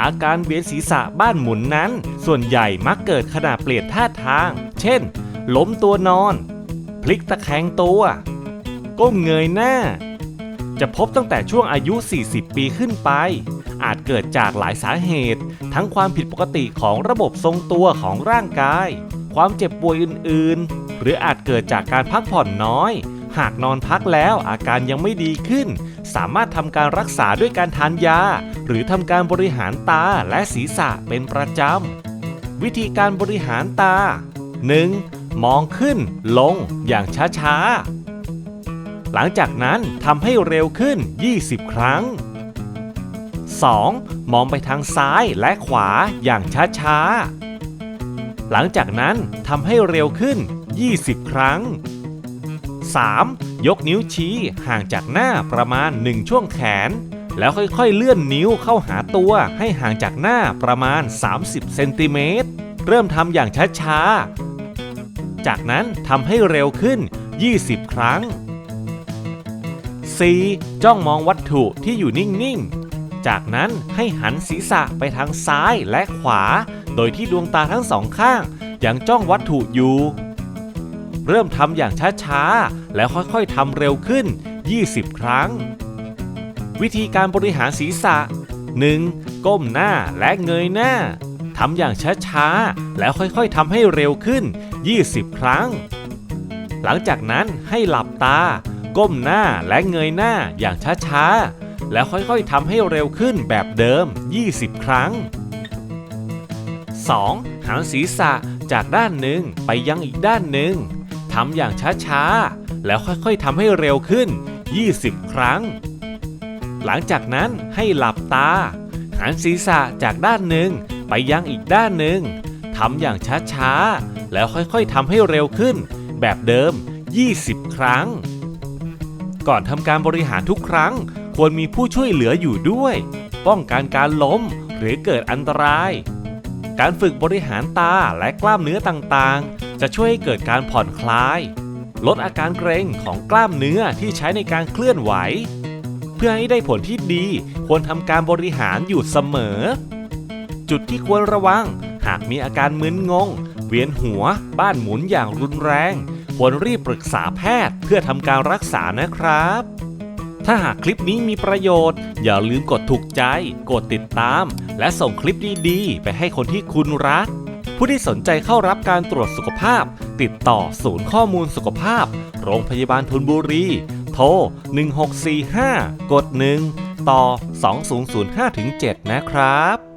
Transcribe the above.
อาการเวียนศีรษะบ้านหมุนนั้น ส่วนใหญ่มักเกิดขณะเปลี่ยนท่าทาง เช่น ล้มตัวนอน พลิกตะแคงตัว ก้มเงยหน้า จะพบตั้งแต่ช่วงอายุ 40 ปีขึ้นไป อาจเกิดจากหลายสาเหตุ ทั้งความผิดปกติของระบบทรงตัวของร่างกาย ความเจ็บป่วยอื่น ๆ หรืออาจเกิดจากการพักผ่อนน้อย หากนอนพักแล้วอาการยังไม่ดีขึ้น สามารถทำการรักษาด้วยการทานยา หรือทำการบริหารตาและศีรษะเป็นประจำ วิธีการบริหารตา 1. มองขึ้น ลงอย่างช้าๆ หลังจากนั้นทำให้เร็วขึ้น 20 ครั้ง 2. มองไปทางซ้ายและขวาอย่างช้าๆ หลังจากนั้นทำให้เร็วขึ้น 20 ครั้ง 3. ยกนิ้วชี้ห่างจากหน้าประมาณ 1 ช่วงแขน แล้วค่อยๆเลื่อนนิ้วเข้าหาตัวให้ห่างจากหน้าประมาณ 30 เซนติเมตร เริ่มทำอย่างช้าๆ จากนั้นทำให้เร็วขึ้น 20 ครั้ง 4. จ้องมองวัตถุที่อยู่นิ่งๆ จากนั้นให้หันศีรษะไปทางซ้ายและขวา โดยที่ดวงตาทั้งสองข้างยังจ้องวัตถุอยู่ เริ่มทำอย่างช้าๆ แล้วค่อยๆทำเร็วขึ้น 20 ครั้ง วิธีการบริหารศีรษะ 1. ก้มหน้าและเงยหน้าทำอย่างช้าๆ แล้วค่อยๆทำให้เร็วขึ้น 20 ครั้ง หลังจากนั้นให้หลับตา ก้มหน้าและเงยหน้าอย่างช้าๆ แล้วค่อยๆทำให้เร็วขึ้นแบบเดิม 20 ครั้ง 2. หันศีรษะจากด้านหนึ่งไปยังอีกด้านหนึ่ง ทำอย่างช้าๆ แล้วค่อยๆทำให้เร็วขึ้น 20 ครั้ง หลังจากนั้นให้หลับตา หันศีรษะจากด้านหนึ่งไปยังอีกด้านหนึ่งทำอย่างช้าๆ แล้วค่อยๆทำให้เร็วขึ้น แบบเดิม 20 ครั้ง ก่อนทำการบริหารทุกครั้ง ควรมีผู้ช่วยเหลืออยู่ด้วย ป้องกันการล้มหรือเกิดอันตราย การฝึกบริหารตาและกล้ามเนื้อต่างๆ จะช่วยให้เกิดการผ่อนคลาย ลดอาการเกร็งของกล้ามเนื้อที่ใช้ในการเคลื่อนไหว เพื่อให้ได้ผลที่ดีควรทำการบริหารอยู่เสมอ จุดที่ควรระวัง หากมีอาการมึนงง เวียนหัว บ้านหมุนอย่างรุนแรง ควรรีบปรึกษาแพทย์เพื่อทำการรักษานะครับถ้าหากคลิปนี้มีประโยชน์ อย่าลืมกดถูกใจ กดติดตาม และส่งคลิปดีๆ ไปให้คนที่คุณรัก ผู้ที่สนใจเข้ารับการตรวจสุขภาพ ติดต่อศูนย์ข้อมูลสุขภาพ โรงพยาบาลทุนบุรี โทร 1645 กด 1 ต่อ 2005-7 นะครับ